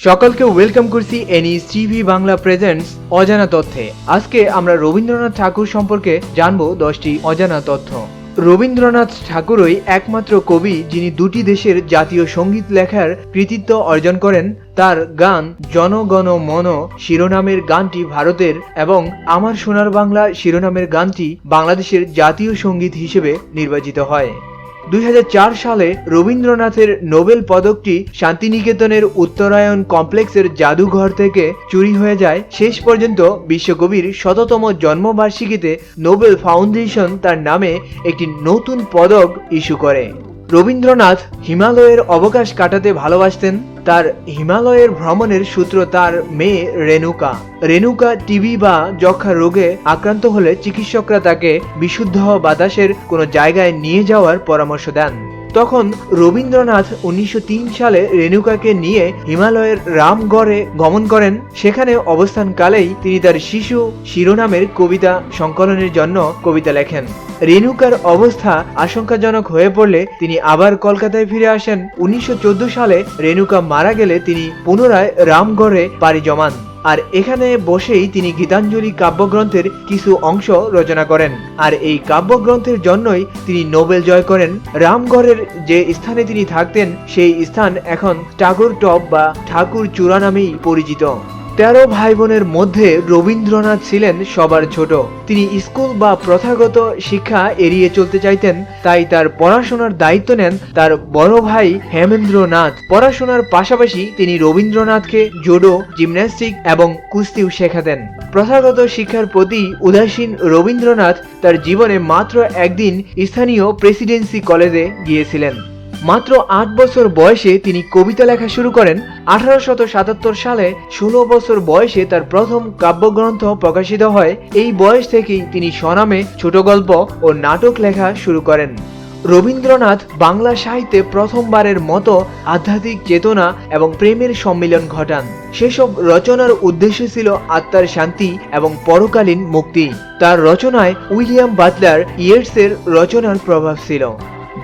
সকলকে ওয়েলকাম করছি এনইস TV Bangla presents অজানা তথ্যে। আজকে আমরা রবীন্দ্রনাথ ঠাকুর সম্পর্কে জানব দশটি অজানা তথ্য। রবীন্দ্রনাথ ঠাকুরই একমাত্র কবি যিনি দুটি দেশের জাতীয় সংগীত লেখার কৃতিত্ব অর্জন করেন। তার গান জনগণ মন শিরোনামের গানটি ভারতের এবং আমার সোনার বাংলা শিরোনামের গানটি বাংলাদেশের জাতীয় সংগীত হিসেবে নির্বাচিত হয়। দুই হাজার চার সালে রবীন্দ্রনাথের নোবেল পদকটি শান্তিনিকেতনের উত্তরায়ণ কমপ্লেক্সের জাদুঘর থেকে চুরি হয়ে যায়। শেষ পর্যন্ত বিশ্বকবির শততম জন্মবার্ষিকীতে নোবেল ফাউন্ডেশন তার নামে একটি নতুন পদক ইস্যু করে। রবীন্দ্রনাথ হিমালয়ের অবকাশ কাটাতে ভালোবাসতেন। তার হিমালয়ের ভ্রমণের সূত্র তার মেয়ে রেণুকা। রেণুকা টিবি বা যক্ষা রোগে আক্রান্ত হলে চিকিৎসকরা তাকে বিশুদ্ধ বাতাসের কোনো জায়গায় নিয়ে যাওয়ার পরামর্শ দেন। তখন রবীন্দ্রনাথ উনিশশো তিন সালে রেণুকাকে নিয়ে হিমালয়ের রামগড়ে গমন করেন। সেখানে অবস্থানকালেই তিনি তার শিশু শিরোনামের কবিতা সংকলনের জন্য কবিতা লেখেন। রেণুকার অবস্থা আশঙ্কাজনক হয়ে পড়লে তিনি আবার কলকাতায় ফিরে আসেন। উনিশশো চোদ্দ সালে রেণুকা মারা গেলে তিনি পুনরায় রামগড়ে পাড়ি জমান। আর এখানে বসেই তিনি গীতাঞ্জলি কাব্যগ্রন্থের কিছু অংশ রচনা করেন। আর এই কাব্যগ্রন্থের জন্যই তিনি নোবেল জয় করেন। রামগড়ের যে স্থানে তিনি থাকতেন, সেই স্থান এখন ঠাকুর টপ বা ঠাকুর চূড়া নামেই পরিচিত। তেরো ভাই বোনের মধ্যে রবীন্দ্রনাথ ছিলেন সবার ছোট। তিনি স্কুল বা প্রথাগত শিক্ষা এড়িয়ে চলতে চাইতেন, তাই তার পড়াশোনার দায়িত্ব নেন তার বড় ভাই হেমেন্দ্রনাথ। পড়াশোনার পাশাপাশি তিনি রবীন্দ্রনাথকে জোডো, জিমন্যাস্টিক এবং কুস্তিও শেখাতেন। প্রথাগত শিক্ষার প্রতি উদাসীন রবীন্দ্রনাথ তার জীবনে মাত্র একদিন স্থানীয় প্রেসিডেন্সি কলেজে গিয়েছিলেন। মাত্র আট বছর বয়সে তিনি কবিতা লেখা শুরু করেন। আঠারোশত সাতাত্তর সালে ষোলো বছর বয়সে তার প্রথম কাব্যগ্রন্থ প্রকাশিত হয়। এই বয়স থেকেই তিনি স্বনামে ছোট গল্প ও নাটক লেখা শুরু করেন। রবীন্দ্রনাথ বাংলা সাহিত্যে প্রথমবারের মতো আধ্যাত্মিক চেতনা এবং প্রেমের সম্মিলন ঘটান। সেসব রচনার উদ্দেশ্য ছিল আত্মার শান্তি এবং পরকালীন মুক্তি। তার রচনায় উইলিয়াম বাটলার ইয়েটসের রচনার প্রভাব ছিল।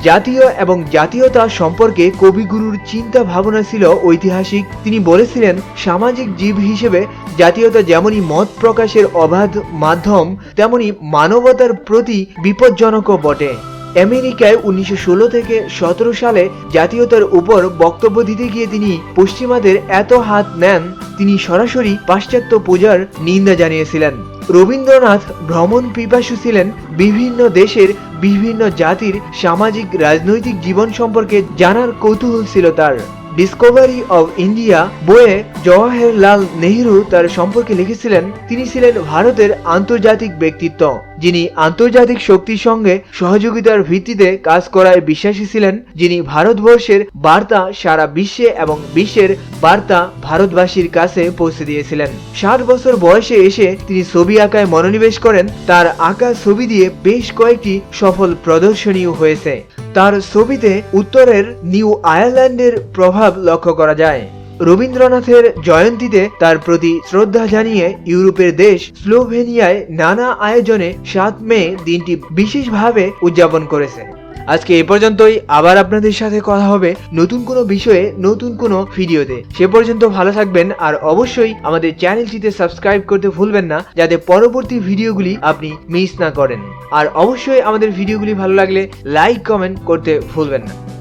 জাতীয় এবং জাতীয়তা সম্পর্কে কবিগুরুর চিন্তা ভাবনা ছিল ঐতিহাসিক। তিনি বলেছিলেন, সামাজিক জীব হিসেবে জাতীয়তা যেমনই মত প্রকাশের অবাধ মাধ্যম তেমনি মানবতার প্রতি বিপজ্জনকও বটে। আমেরিকায় উনিশশো ষোলো থেকে সতেরো সালে জাতীয়তার উপর বক্তব্য দিতে গিয়ে তিনি পশ্চিমাদের এত হাত নেন, তিনি সরাসরি পাশ্চাত্য পূজার নিন্দা জানিয়েছিলেন। রবীন্দ্রনাথ ভ্রমণ পিপাসু ছিলেন বিভিন্ন দেশের বিভিন্ন জাতির সামাজিক, রাজনৈতিক জীবন সম্পর্কে জানার কৌতূহল ছিল তার। ডিসকভারি অব ইন্ডিয়া বইয়ে জওয়াহরলাল নেহরু তার সম্পর্কে লিখেছিলেন, তিনি ছিলেন ভারতের আন্তর্জাতিক ব্যক্তিত্ব, যিনি আন্তর্জাতিক শক্তির সঙ্গে সহযোগিতার ভিত্তিতে কাজ করায় বিশ্বাসী ছিলেন, যিনি ভারতবর্ষের বার্তা সারা বিশ্বে এবং বিশ্বের বার্তা ভারতবাসীর কাছে পৌঁছে দিয়েছিলেন। ষাট বছর বয়সে এসে তিনি ছবি আঁকায় মনোনিবেশ করেন, তার আঁকা ছবি দিয়ে বেশ কয়েকটি সফল প্রদর্শনীও হয়েছে। তার ছবিতে উত্তরের নিউ আয়ারল্যান্ডের প্রভাব লক্ষ্য করা যায়। রবীন্দ্রনাথের জয়ন্তীতে তার প্রতি শ্রদ্ধা জানিয়ে ইউরোপের দেশ স্লোভেনিয়ায় নানা আয়োজনে সাত মে দিনটি বিশেষভাবে উদযাপন করেছে। আজকে এ পর্যন্তই, আবার আপনাদের সাথে কথা হবে নতুন কোনো বিষয়ে, নতুন কোনো ভিডিওতে। সে পর্যন্ত ভালো থাকবেন, আর অবশ্যই আমাদের চ্যানেলটিতে সাবস্ক্রাইব করতে ভুলবেন না, যাতে পরবর্তী ভিডিওগুলি আপনি মিস না করেন। আর অবশ্যই আমাদের ভিডিওগুলি ভালো লাগলে, লাইক, কমেন্ট করতে ভুলবেন না।